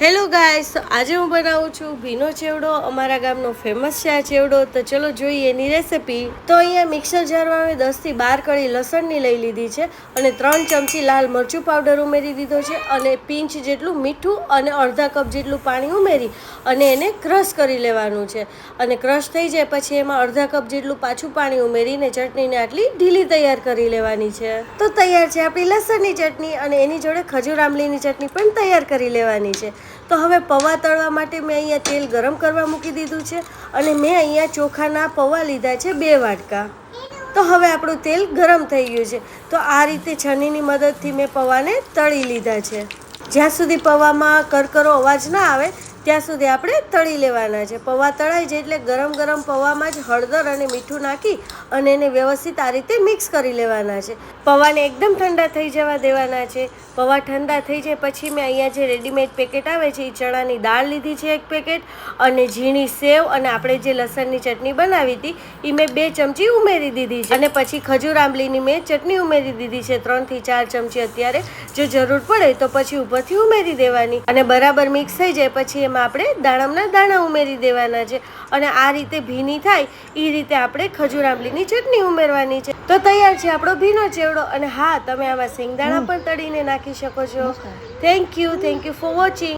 Hello guys આજે હું બનાવું છું ભીનો ચેવડો. અમારા ગામનો ફેમસ છે આ ચેવડો. તો ચલો જોઈએ એની રેસીપી તો અહીંયા મિક્સર જારમાં મેં દસથી બાર કળી લસણની લઈ લીધી છે અને ત્રણ ચમચી લાલ મરચું પાવડર ઉમેરી દીધો છે અને પિંચ જેટલું મીઠું અને અડધા કપ જેટલું પાણી ઉમેરી અને એને ક્રશ કરી લેવાનું છે. અને ક્રશ થઈ જાય પછી એમાં અડધા કપ જેટલું પાછું પાણી ઉમેરીને ચટણીને આટલી ઢીલી તૈયાર કરી લેવાની છે. તો તૈયાર છે આપણી લસણની ચટણી અને એની જોડે ખજૂર આંબલીની ચટણી પણ તૈયાર કરી લેવાની છે. તો હવે પૌવા તળવા માટે મેં અહીંયા તેલ ગરમ કરવા મૂકી દીધું છે અને મેં અહીંયા ચોખાના પૌવા લીધા છે બે વાટકા. તો હવે આપણું તેલ ગરમ થઈ ગયું છે. તો આ રીતે છનીની મદદથી મેં પૌવાને તળી લીધા છે. જ્યાં સુધી પૌવામાં કરકરો અવાજ ના આવે ત્યાં સુધી આપણે તળી લેવાના છે. પૌવા તળાઈ છે એટલે ગરમ ગરમ પૌવામાં જ હળદર અને મીઠું નાખી અને એને વ્યવસ્થિત આ રીતે મિક્સ કરી લેવાના છે. પૌવાને એકદમ ઠંડા થઈ જવા દેવાના છે. પૌવા ઠંડા થઈ જાય પછી મેં અહીંયા જે રેડીમેડ પેકેટ આવે છે, એ ચણાની દાળ લીધી છે એક પેકેટ અને ઝીણી સેવ અને આપણે જે લસણની ચટણી બનાવી હતી એ મેં બે ચમચી ઉમેરી દીધી છે. અને પછી ખજૂર આંબલીની મેં ચટણી ઉમેરી દીધી છે, ત્રણથી ચાર ચમચી અત્યારે. જો જરૂર પડે તો પછી ઉપરથી ઉમેરી દેવાની. અને બરાબર મિક્સ થઈ જાય પછી એમાં આપણે દાડમના દાણા ઉમેરી દેવાના છે. અને આ રીતે ભીની થાય એ રીતે આપણે ખજૂર આંબલીની ચટણી ઉમેરવાની છે. તો તૈયાર છે આપણો ભીનો ચેવડો. અને હા તમે આમાં સિંગદાણા પણ તળીને નાખી શકો છો. Thank you thank you for watching